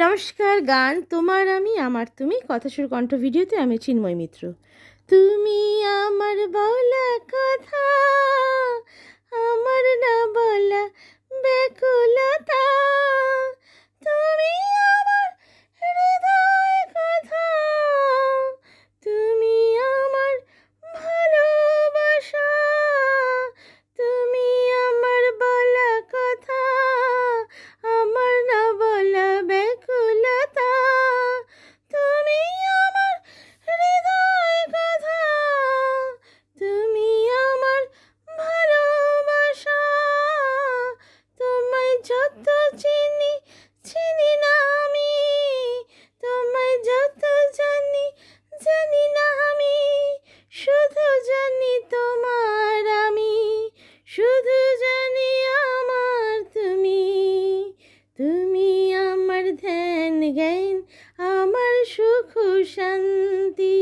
নমস্কার গান, তোমার আমি, আমার তুমি, কথা সুর কণ্ঠ ভিডিওতে আমি চিন্ময় মিত্র। তুমি আমার আমার সুখ শান্তি।